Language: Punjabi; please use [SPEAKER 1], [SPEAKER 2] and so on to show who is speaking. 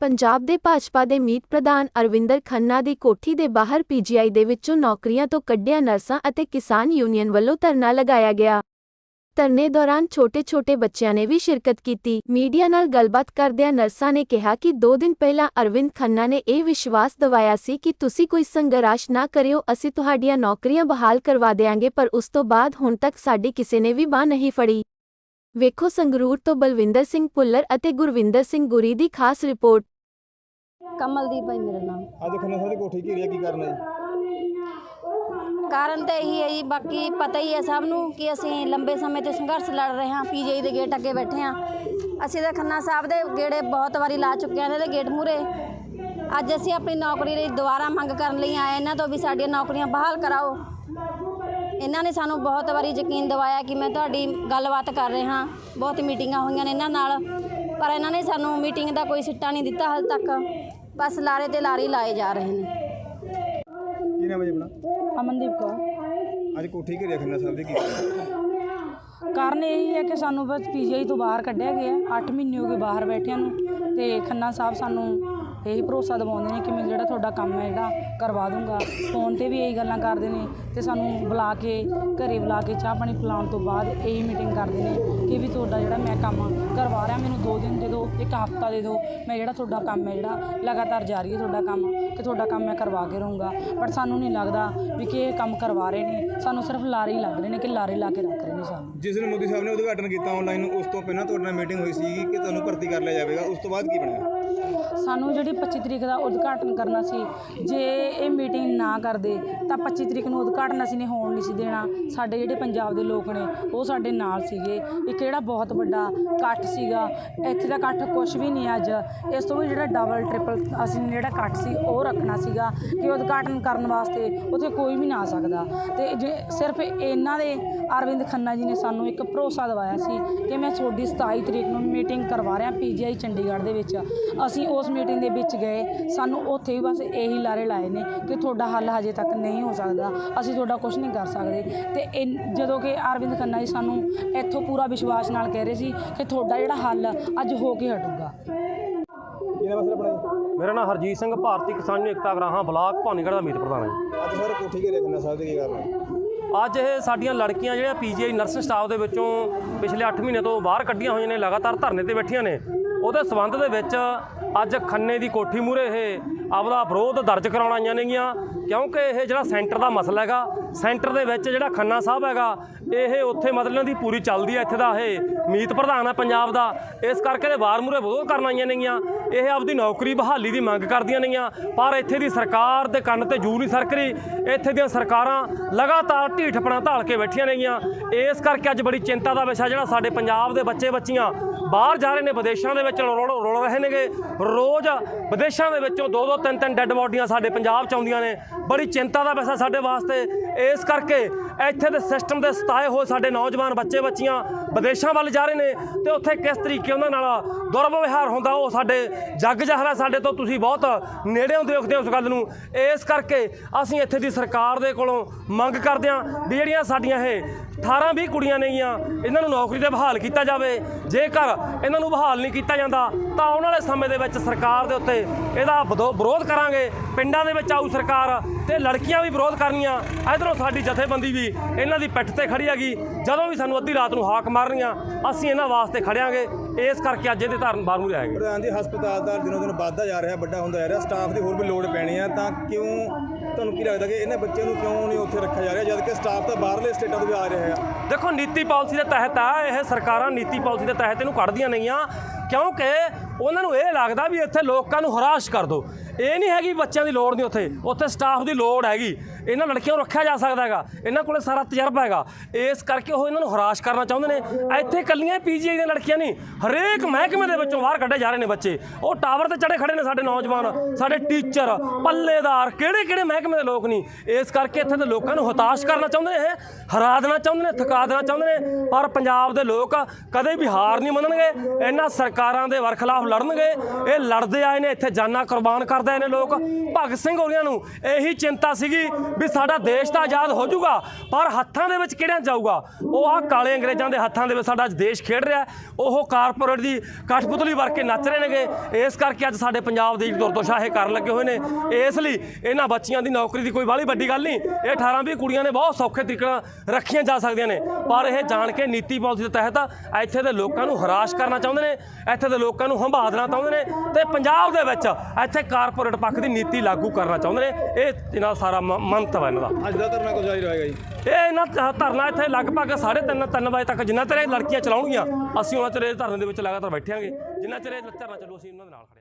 [SPEAKER 1] ਪੰਜਾਬ ਦੇ ਭਾਜਪਾ ਦੇ ਮੀਤ ਪ੍ਰਧਾਨ ਅਰਵਿੰਦਰ ਖੰਨਾ ਦੀ ਕੋਠੀ ਦੇ ਬਾਹਰ ਪੀਜੀਆਈ ਦੇ ਵਿੱਚੋਂ ਨੌਕਰੀਆਂ ਤੋਂ ਕੱਢਿਆ ਨਰਸਾਂ ਅਤੇ ਕਿਸਾਨ ਯੂਨੀਅਨ ਵੱਲੋਂ ਧਰਨਾ ਲਗਾਇਆ ਗਿਆ। ਧਰਨੇ ਦੌਰਾਨ ਛੋਟੇ-ਛੋਟੇ ਬੱਚਿਆਂ ਨੇ ਵੀ ਸ਼ਿਰਕਤ ਕੀਤੀ। ਮੀਡੀਆ ਨਾਲ ਗੱਲਬਾਤ ਕਰਦਿਆਂ ਨਰਸਾਂ ਨੇ ਕਿਹਾ ਕਿ 2 ਦਿਨ ਪਹਿਲਾਂ ਅਰਵਿੰਦ ਖੰਨਾ ਨੇ ਇਹ ਵਿਸ਼ਵਾਸ ਦਿਵਾਇਆ ਸੀ ਕਿ ਤੁਸੀਂ ਕੋਈ ਸੰਘਰਸ਼ ਨਾ ਕਰਿਓ, ਅਸੀਂ ਤੁਹਾਡੀਆਂ ਨੌਕਰੀਆਂ ਬਹਾਲ ਕਰਵਾ ਦੇਵਾਂਗੇ ਪਰ ਉਸ ਤੋਂ ਬਾਅਦ ਹੁਣ ਤੱਕ ਸਾਡੀ ਕਿਸੇ ਨੇ ਵੀ ਬਾਹ ਨਹੀਂ ਫੜੀ। ਵੇਖੋ ਸੰਗਰੂਰ ਤੋਂ ਬਲਵਿੰਦਰ ਸਿੰਘ ਭੁੱਲਰ ਅਤੇ ਗੁਰਵਿੰਦਰ ਸਿੰਘ ਗੁਰੀ ਦੀ ਖਾਸ ਰਿਪੋਰਟ।
[SPEAKER 2] ਕਮਲਦੀਪ ਹੈ ਮੇਰਾ ਨਾਮ
[SPEAKER 3] ਅੱਜ ਖੰਨਾ ਸਾਹਿਬ ਦੀ ਕੋਠੀ ਘੇਰੀ ਕੀ ਕਰਨਾ ਜੀ?
[SPEAKER 2] ਕਾਰਨ ਤਾਂ ਇਹੀ ਹੈ ਜੀ ਬਾਕੀ ਪਤਾ ਹੀ ਹੈ ਸਭ ਨੂੰ ਕਿ ਅਸੀਂ ਲੰਬੇ ਸਮੇਂ ਤੋਂ ਸੰਘਰਸ਼ ਲੜ ਰਹੇ ਹਾਂ ਪੀਜੀਆਈ ਦੇ ਗੇਟ ਅੱਗੇ ਬੈਠੇ ਹਾਂ। ਅਸੀਂ ਤਾਂ ਖੰਨਾ ਸਾਹਿਬ ਦੇ ਗੇੜੇ ਬਹੁਤ ਵਾਰੀ ਲਾ ਚੁੱਕੇ ਹਾਂ ਇਹਨਾਂ ਦੇ ਗੇਟ ਮੂਰੇ ਅੱਜ ਅਸੀਂ ਆਪਣੀ ਨੌਕਰੀ ਲਈ ਦੁਬਾਰਾ ਮੰਗ ਕਰਨ ਲਈ ਆਏ ਇਹਨਾਂ ਤੋਂ ਵੀ ਸਾਡੀਆਂ ਨੌਕਰੀਆਂ ਬਹਾਲ ਕਰਾਓ। ਇਹਨਾਂ ਨੇ ਸਾਨੂੰ ਬਹੁਤ ਵਾਰੀ ਯਕੀਨ ਦਿਵਾਇਆ ਕਿ ਮੈਂ ਤੁਹਾਡੀ ਗੱਲਬਾਤ ਕਰ ਰਿਹਾ ਬਹੁਤ ਮੀਟਿੰਗਾਂ ਹੋਈਆਂ ਨੇ ਇਹਨਾਂ ਨਾਲ ਪਰ ਇਹਨਾਂ ਨੇ ਸਾਨੂੰ ਮੀਟਿੰਗ ਦਾ ਕੋਈ ਸਿੱਟਾ ਨਹੀਂ ਦਿੱਤਾ ਹਾਲ ਤੱਕ। ਬਸ ਲਾਰੇ ਤੇ ਲਾਰੀ ਲਾਏ ਜਾ ਰਹੇ ਨੇ।
[SPEAKER 3] ਕੀ ਨਾਮ ਹੈ ਜੀ ਆਪਣਾ
[SPEAKER 4] ਅਮਨਦੀਪ ਕੌਰ।
[SPEAKER 3] ਅੱਜ ਕੋਠੀ ਘੇਰੀ ਆ ਖੰਨਾ ਸਾਹਿਬ ਦੀ ਕੀ ਕਰਨਾ
[SPEAKER 4] ਕਾਰਨ ਇਹ ਹੈ ਕਿ ਸਾਨੂੰ ਬਸ ਪੀਜੀਆਈ ਤੋਂ ਬਾਹਰ ਕੱਢਿਆ ਗਿਆ। 8 ਮਹੀਨੇ ਹੋ ਗਏ ਬਾਹਰ ਬੈਠਿਆਂ ਨੂੰ ਤੇ ਖੰਨਾ ਸਾਹਿਬ ਸਾਨੂੰ ਇਹੀ ਭਰੋਸਾ ਦਿਵਾਉਂਦੇ ਨੇ ਕਿ ਮੈਂ ਜਿਹੜਾ ਤੁਹਾਡਾ ਕੰਮ ਹੈ ਜਿਹੜਾ ਕਰਵਾ ਦੂੰਗਾ ਫੋਨ ਤੇ ਵੀ ਇਹੀ ਗੱਲਾਂ ਕਰਦੇ ਨੇ ਤੇ ਸਾਨੂੰ ਬੁਲਾ ਕੇ ਘਰੇ ਬੁਲਾ ਕੇ ਚਾਹ ਪਾਣੀ ਪਿਲਾਉਣ ਤੋਂ ਬਾਅਦ ਇਹੀ ਮੀਟਿੰਗ ਕਰਦੇ ਨੇ ਕਿ ਵੀ ਤੁਹਾਡਾ ਜਿਹੜਾ ਮੈਂ ਕੰਮ ਕਰਵਾ ਰਿਹਾ ਮੈਨੂੰ 2 ਦਿਨ ਦੇ ਦਿਓ ਇੱਕ ਹਫਤਾ ਦੇ ਦਿਓ ਮੈਂ ਜਿਹੜਾ ਤੁਹਾਡਾ ਕੰਮ ਹੈ ਜਿਹੜਾ ਲਗਾਤਾਰ ਜਾਰੀ ਹੈ ਤੁਹਾਡਾ ਕੰਮ ਕਿ ਤੁਹਾਡਾ ਕੰਮ ਮੈਂ ਕਰਵਾ ਕੇ ਰਹੂੰਗਾ। ਬਟ ਸਾਨੂੰ ਨਹੀਂ ਲੱਗਦਾ ਵੀ ਕਿ ਇਹ ਕੰਮ ਕਰਵਾ ਰਹੇ ਨੇ ਸਾਨੂੰ ਸਿਰਫ ਲਾਰੇ ਹੀ ਲੱਗ ਰਹੇ ਨੇ ਕਿ ਲਾਰੇ ਲਾ ਕੇ ਰੱਖ ਰਹੇ ਨੇ ਸਾਨੂੰ।
[SPEAKER 3] ਜਿਸ ਦਿਨ ਮੋਦੀ ਸਾਹਿਬ ਨੇ ਉਦਘਾਟਨ ਕੀਤਾ ਆਨਲਾਈਨ ਉਸ ਤੋਂ ਪਹਿਲਾਂ ਤੁਹਾਡੇ ਨਾਲ ਮੀਟਿੰਗ ਹੋਈ ਸੀ ਕਿ ਤੁਹਾਨੂੰ ਭਰਤੀ ਕਰ ਲਿਆ ਜਾਵੇਗਾ ਉਸ ਤੋਂ ਬਾਅਦ ਕੀ ਬਣਿਆ?
[SPEAKER 4] ਸਾਨੂੰ ਜਿਹੜੀ 25 ਤਰੀਕ ਦਾ ਉਦਘਾਟਨ ਕਰਨਾ ਸੀ। ਜੇ ਇਹ ਮੀਟਿੰਗ ਨਾ ਕਰਦੇ, ਤਾਂ 25 ਤਰੀਕ ਨੂੰ ਉਦਘਾਟਨ ਅਸੀਂ ਨੇ ਹੋਣ ਨਹੀਂ ਸੀ ਦੇਣਾ। ਸਾਡੇ ਜਿਹੜੇ ਪੰਜਾਬ ਦੇ ਲੋਕ ਨੇ, ਉਹ ਸਾਡੇ ਨਾਲ ਸੀਗੇ। ਇੱਕ ਜਿਹੜਾ ਬਹੁਤ ਵੱਡਾ ਇਕੱਠ ਸੀਗਾ। ਇੱਥੇ ਦਾ ਇਕੱਠ ਕੁਝ ਵੀ ਨਹੀਂ ਅੱਜ। ਇਸ ਤੋਂ ਵੀ ਜਿਹੜਾ ਡਬਲ ਟ੍ਰਿਪਲ ਅਸੀਂ ਜਿਹੜਾ ਇਕੱਠ ਸੀ, ਉਹ ਰੱਖਣਾ ਸੀਗਾ ਕਿ ਉਦਘਾਟਨ ਕਰਨ ਵਾਸਤੇ ਉੱਥੇ ਕੋਈ ਵੀ ਨਾ ਆ ਸਕਦਾ। ਤੇ ਜੇ ਸਿਰਫ ਇਹਨਾਂ ਦੇ, ਅਰਵਿੰਦ ਖੰਨਾ ਜੀ ਨੇ ਸਾਨੂੰ ਇੱਕ ਭਰੋਸਾ ਦਿਵਾਇਆ ਸੀ ਕਿ ਮੈਂ ਤੁਹਾਡੀ 27 ਤਰੀਕ ਨੂੰ ਮੀਟਿੰਗ ਕਰਵਾ ਰਿਹਾ ਪੀਜੀਆਈ ਚੰਡੀਗੜ੍ਹ ਦੇ ਵਿੱਚ। ਅਸੀਂ ਉਸ ਮੀਟਿੰਗ ਦੇ ਵਿੱਚ ਗਏ ਸਾਨੂੰ ਉੱਥੇ ਵੀ ਬਸ ਇਹੀ ਲਾਰੇ ਲਾਏ ਨੇ ਕਿ ਤੁਹਾਡਾ ਹੱਲ ਹਜੇ ਤੱਕ ਨਹੀਂ ਹੋ ਸਕਦਾ ਅਸੀਂ ਤੁਹਾਡਾ ਕੁਝ ਨਹੀਂ ਕਰ ਸਕਦੇ। ਤੇ ਇਨ- ਜਦੋਂ ਕਿ ਅਰਵਿੰਦ ਖੰਨਾ ਜੀ ਸਾਨੂੰ ਇੱਥੋਂ ਪੂਰਾ ਵਿਸ਼ਵਾਸ ਨਾਲ ਕਹਿ ਰਹੇ ਸੀ ਕਿ ਤੁਹਾਡਾ ਜਿਹੜਾ ਹੱਲ ਅੱਜ ਹੋ ਕੇ ਹਟੂਗਾ।
[SPEAKER 3] ਕੀ ਨਾਮ ਹੈ ਸਰ ਆਪਣਾ ਜੀ?
[SPEAKER 5] ਮੇਰਾ ਨਾਮ ਹਰਜੀਤ ਸਿੰਘ ਭਾਰਤੀ ਕਿਸਾਨ ਏਕਤਾ ਗਰਾਹਾਂ ਬਲਾਕ ਭਾਨੀਗੜ੍ਹ ਦਾ ਮੀਤ ਪ੍ਰਧਾਨ ਹੈ।
[SPEAKER 3] ਅੱਜ ਸਰ ਕੋਠੀ ਘੇਰੀ ਖੰਨਾ ਸਾਹਿਬ ਦੀ ਕੀ ਕਰਨਾ
[SPEAKER 5] ਅੱਜ ਇਹ ਸਾਡੀਆਂ ਲੜਕੀਆਂ ਜਿਹੜੀਆਂ ਪੀਜੀਆਈ ਨਰਸਿੰਗ ਸਟਾਫ ਦੇ ਵਿੱਚੋਂ ਪਿਛਲੇ 8 ਮਹੀਨੇ ਤੋਂ ਬਾਹਰ ਕੱਢੀਆਂ ਹੋਈਆਂ ਨੇ ਲਗਾਤਾਰ ਧਰਨੇ ਤੇ ਬੈਠੀਆਂ ਨੇ। ਉਹਦੇ ਸਬੰਧ ਦੇ ਵਿੱਚ ਅੱਜ ਖੰਨੇ ਦੀ ਕੋਠੀ ਮੂਰੇ ਇਹ ਆਪਦਾ ਵਿਰੋਧ ਦਰਜ ਕਰਾਉਣ ਆਈਆਂ ਨੇਗੀਆਂ, ਕਿਉਂਕਿ ਇਹ ਜਿਹੜਾ ਸੈਂਟਰ ਦਾ ਮਸਲਾ ਹੈਗਾ, ਸੈਂਟਰ ਦੇ ਵਿੱਚ ਜਿਹੜਾ ਖੰਨਾ ਸਾਹਿਬ ਹੈਗਾ, ਇਹ ਉੱਥੇ ਮਤਲਬ ਦੀ ਪੂਰੀ ਚੱਲਦੀ ਹੈ ਇੱਥੇ ਦਾ ਇਹ ਮੀਤ ਪ੍ਰਧਾਨ ਹੈ ਪੰਜਾਬ ਦਾ, ਇਸ ਕਰਕੇ ਇਹ ਵਾਰ ਮੂਰੇ ਵਿਰੋਧ ਕਰਨ ਆਈਆਂ ਨੇਗੀਆਂ। ਇਹ ਆਪਦੀ ਨੌਕਰੀ ਬਹਾਲੀ ਦੀ ਮੰਗ ਕਰਦੀਆਂ ਨੇਗੀਆਂ, ਪਰ ਇੱਥੇ ਦੀ ਸਰਕਾਰ ਦੇ ਕੰਨ ਤੇ ਜੂ ਨਹੀਂ ਸਰਕ ਰਹੀ। ਇੱਥੇ ਦੀਆਂ ਸਰਕਾਰਾਂ ਲਗਾਤਾਰ ਢੀਠਪਣਾ ਢਾਲ ਕੇ ਬੈਠੀਆਂ ਨੇਗੀਆਂ। ਇਸ ਕਰਕੇ ਅੱਜ ਬੜੀ ਚਿੰਤਾ ਦਾ ਵਿਸ਼ਾ ਜਿਹੜਾ ਸਾਡੇ ਪੰਜਾਬ ਦੇ ਬੱਚੇ ਬੱਚੀਆਂ ਬਾਹਰ ਜਾ ਰਹੇ ਨੇ, ਵਿਦੇਸ਼ਾਂ ਦੇ ਵਿੱਚ ਰੋਲ ਰੁਲ ਰਹੇ ਨੇਗੇ। ਰੋਜ਼ ਵਿਦੇਸ਼ਾਂ ਦੇ ਵਿੱਚੋਂ ਦੋ ਦੋ ਤਿੰਨ ਤਿੰਨ ਡੈੱਡ ਬੋਡੀਆਂ ਸਾਡੇ ਪੰਜਾਬ ਚ ਆਉਂਦੀਆਂ ਨੇ। ਬੜੀ ਚਿੰਤਾ ਦਾ ਵਿਸ਼ਾ ਸਾਡੇ ਵਾਸਤੇ। ਇਸ ਕਰਕੇ ਇੱਥੇ ਦੇ ਸਿਸਟਮ ਦੇ ਸਤਾਏ ਹੋਏ ਸਾਡੇ ਨੌਜਵਾਨ ਬੱਚੇ ਬੱਚੀਆਂ ਵਿਦੇਸ਼ਾਂ ਵੱਲ ਜਾ ਰਹੇ ਨੇ ਤੇ ਉੱਥੇ ਕਿਸ ਤਰੀਕੇ ਉਹਨਾਂ ਨਾਲ ਦੁਰਵਿਵਹਾਰ ਹੁੰਦਾ ਉਹ ਸਾਡੇ ਜੱਗ ਜਹਰਾ ਸਾਡੇ ਤੋਂ ਤੁਸੀਂ ਬਹੁਤ ਨੇੜਿਓਂ ਦੇਖਦੇ ਹੋ ਉਸ ਗੱਲ ਨੂੰ। ਇਸ ਕਰਕੇ ਅਸੀਂ ਇੱਥੇ ਦੀ ਸਰਕਾਰ ਦੇ ਕੋਲੋਂ ਮੰਗ ਕਰਦੇ ਹਾਂ ਵੀ ਜਿਹੜੀਆਂ ਸਾਡੀਆਂ ਇਹ 18 20 ਕੁੜੀਆਂ ਨੇਗੀਆਂ, ਇਹਨਾਂ ਨੂੰ ਨੌਕਰੀ ਤੇ ਬਹਾਲ ਕੀਤਾ ਜਾਵੇ। ਜੇਕਰ ਇਹਨਾਂ ਨੂੰ ਬਹਾਲ ਨਹੀਂ ਕੀਤਾ ਜਾਂਦਾ, ਤਾਂ ਆਉਣ ਵਾਲੇ ਸਮੇਂ ਦੇ ਵਿੱਚ ਸਰਕਾਰ ਦੇ ਉੱਤੇ ਇਹਦਾ ਵਿਦੋ- ਵਿਰੋਧ ਕਰਾਂਗੇ। ਪਿੰਡਾਂ ਦੇ ਵਿੱਚ ਆਊ ਸਰਕਾਰ ਤੇ ਲੜਕੀਆਂ ਵੀ ਵਿਰੋਧ ਕਰਨੀਆਂ। ਇਧਰੋਂ ਸਾਡੀ ਜਥੇਬੰਦੀ ਵੀ ਇਹਨਾਂ ਦੀ ਪਿੱਠ ਤੇ ਖੜੀ ਹੈਗੀ। ਜਦੋਂ ਵੀ ਸਾਨੂੰ ਅੱਧੀ ਰਾਤ ਨੂੰ ਹਾਕ ਮਾਰਨੀਆਂ, ਅਸੀਂ ਇਹਨਾਂ ਵਾਸਤੇ ਖੜਿਆਂਗੇ। ਇਸ ਕਰਕੇ ਅੱਜ ਇਹਦੇ ਧਰਨ ਬਾਹਰ ਨੂੰ ਆਏਗੇ
[SPEAKER 3] ਪ੍ਰਧਾਨ ਜੀ ਹਸਪਤਾਲ ਦਾ ਦਿਨੋਂ ਦਿਨ ਵੱਧਦਾ ਜਾ ਰਿਹਾ, ਵੱਡਾ ਹੁੰਦਾ ਜਾ ਰਿਹਾ। ਸਟਾਫ ਦੀ ਹੋਰ ਵੀ ਲੋੜ ਪੈਣੀ ਆ, ਤਾਂ ਕਿਉਂ ਤੁਹਾਨੂੰ ਕੀ ਲੱਗਦਾ ਕਿ ਇਹਨਾਂ ਬੱਚਿਆਂ ਨੂੰ ਕਿਉਂ ਨਹੀਂ ਉੱਥੇ ਰੱਖਿਆ ਜਾ ਰਿਹਾ, ਜਦ ਕਿ ਸਟਾਫ ਤਾਂ ਬਾਹਰਲੇ ਸਟੇਟਾਂ ਤੋਂ ਵੀ ਆ ਰਿਹਾ ਹੈ
[SPEAKER 5] ਦੇਖੋ, ਨੀਤੀ ਪਾਲਿਸੀ ਦੇ ਤਹਿਤ ਆ, ਇਹ ਸਰਕਾਰਾਂ ਨੀਤੀ ਪਾਲਿਸੀ ਦੇ ਤਹਿਤ ਇਹਨੂੰ ਕੱਢਦੀਆਂ ਨਹੀਂਆਂ ਕਿਉਂਕਿ ਉਹਨਾਂ ਨੂੰ ਇਹ ਲੱਗਦਾ ਵੀ ਇੱਥੇ ਲੋਕਾਂ ਨੂੰ ਹਰਾਸ਼ ਕਰ ਦੋ। ਇਹ ਨਹੀਂ ਹੈਗੀ ਬੱਚਿਆਂ ਦੀ ਲੋੜ ਨਹੀਂ ਉੱਥੇ ਉੱਥੇ ਸਟਾਫ ਦੀ ਲੋੜ ਹੈਗੀ। ਇਹਨਾਂ ਲੜਕੀਆਂ ਨੂੰ ਰੱਖਿਆ ਜਾ ਸਕਦਾ ਹੈਗਾ, ਇਹਨਾਂ ਕੋਲੇ ਸਾਰਾ ਤਜਰਬਾ ਹੈਗਾ। ਇਸ ਕਰਕੇ ਉਹ ਇਹਨਾਂ ਨੂੰ ਹਰਾਸ਼ ਕਰਨਾ ਚਾਹੁੰਦੇ ਨੇ। ਇੱਥੇ ਕੱਲੀਆਂ ਪੀਜੀਆਈ ਦੀਆਂ ਲੜਕੀਆਂ ਨਹੀਂ, ਹਰੇਕ ਮਹਿਕਮੇ ਦੇ ਵਿੱਚੋਂ ਬਾਹਰ ਕੱਢੇ ਜਾ ਰਹੇ ਨੇ ਬੱਚੇ। ਉਹ ਟਾਵਰ ਤੇ ਚੜੇ ਖੜੇ ਨੇ ਸਾਡੇ ਨੌਜਵਾਨ, ਸਾਡੇ ਟੀਚਰ, ਪੱਲੇਦਾਰ ਕਿਹੜੇ ਕਿਹੜੇ ਮਹਿਕਮੇ ਦੇ ਲੋਕ ਨਹੀਂ। ਇਸ ਕਰਕੇ ਇੱਥੇ ਦੇ ਲੋਕਾਂ ਨੂੰ ਹਤਾਸ਼ ਕਰਨਾ ਚਾਹੁੰਦੇ ਨੇ ਇਹ ਹਰਾ ਦੇਣਾ ਚਾਹੁੰਦੇ ਨੇ ਥਕਾ ਦੇਣਾ ਚਾਹੁੰਦੇ ਨੇ। ਪਰ ਪੰਜਾਬ ਦੇ ਲੋਕ ਕਦੇ ਵੀ ਹਾਰ ਨਹੀਂ ਮੰਨਣਗੇ। ਇਹਨਾਂ ਸਰਕਾਰਾਂ ਦੇ ਵਰਖਲਾਫ ਲੜਨਗੇ। ਇਹ ਲੜਦੇ ਆਏ ਨੇ, ਇੱਥੇ ਜਾਨਾਂ ਕੁਰਬਾਨ ਕਰਦੇ ਆਏ ਨੇ ਲੋਕ। ਭਗਤ ਸਿੰਘ ਹੋਰੀਆਂ ਨੂੰ ਇਹੀ ਚਿੰਤਾ ਸੀਗੀ ਵੀ ਸਾਡਾ ਦੇਸ਼ ਤਾਂ ਆਜ਼ਾਦ ਹੋ ਜਾਊਗਾ, ਪਰ ਹੱਥਾਂ ਦੇ ਵਿੱਚ ਕਿਹੜਿਆਂ ਜਾਊਗਾ? ਉਹ ਆ ਕਾਲੇ ਅੰਗਰੇਜ਼ਾਂ ਦੇ ਹੱਥਾਂ ਦੇ ਵਿੱਚ ਸਾਡਾ ਅੱਜ ਦੇਸ਼ ਖੇਡ ਰਿਹਾ। ਉਹ ਕਾਰਪੋਰੇਟ ਦੀ ਕਠਪੁਤਲੀ ਵਰ ਕੇ ਨੱਚ ਰਹੇ ਨੇਗੇ। ਇਸ ਕਰਕੇ ਅੱਜ ਸਾਡੇ ਪੰਜਾਬ ਦੀ ਦੁਰਦਸ਼ਾ ਇਹ ਕਰਨ ਲੱਗੇ ਹੋਏ ਨੇ। ਇਸ ਲਈ ਇਹਨਾਂ ਬੱਚੀਆਂ ਦੀ ਨੌਕਰੀ ਦੀ ਕੋਈ ਬਾਹਲੀ ਵੱਡੀ ਗੱਲ ਨਹੀਂ। ਇਹ 18 20 ਕੁੜੀਆਂ ਨੇ ਬਹੁਤ ਸੌਖੇ ਤਰੀਕੇ ਨਾਲ ਰੱਖੀਆਂ ਜਾ ਸਕਦੀਆਂ ਨੇ। ਪਰ ਇਹ ਜਾਣ ਕੇ ਨੀਤੀ ਪਾਲਿਸੀ ਦੇ ਤਹਿਤ ਇੱਥੇ ਦੇ ਲੋਕਾਂ ਨੂੰ ਹਰਾਸ਼ ਕਰਨਾ ਚਾਹੁੰਦੇ ਨੇ ਇੱਥੇ ਦੇ ਲੋਕਾਂ ਨੂੰ ਹੰਭਾ ਦੇਣਾ ਚਾਹੁੰਦੇ ਨੇ ਤੇ ਪੰਜਾਬ ਦੇ ਵਿੱਚ ਇੱਥੇ ਕਾਰਪੋਰੇਟ ਪੱਖ ਦੀ ਨੀਤੀ ਲਾਗੂ ਕਰਨਾ ਚਾਹੁੰਦੇ ਨੇ। ਇਹ ਇਹਨਾਂ ਦਾ ਸਾਰਾ ਮੰਤਵ ਹੈ ਇਹਨਾਂ ਦਾ।
[SPEAKER 3] ਅੱਜ ਦਾ ਧਰਨਾ ਕਦੋਂ ਜਾਰੀ ਰਹੇਗਾ ਜੀ?
[SPEAKER 5] ਇਹ ਇਹਨਾਂ ਦਾ ਧਰਨਾ ਇੱਥੇ ਲਗਭਗ 3:30 3 ਵਜੇ ਤੱਕ ਜਿੰਨਾ ਚਿਰ ਇਹ ਲੜਕੀਆਂ ਚਲਾਉਣਗੀਆਂ ਅਸੀਂ ਉਹਨਾਂ ਚਿਰ ਇਹ ਧਰਨੇ ਦੇ ਵਿੱਚ ਲਗਾਤਾਰ ਬੈਠਾਂਗੇ ਜਿੰਨਾ ਚਿਰ ਇਹ ਧਰਨਾ ਚੱਲੂ ਅਸੀਂ ਉਹਨਾਂ ਦੇ ਨਾਲ ਖੜੇ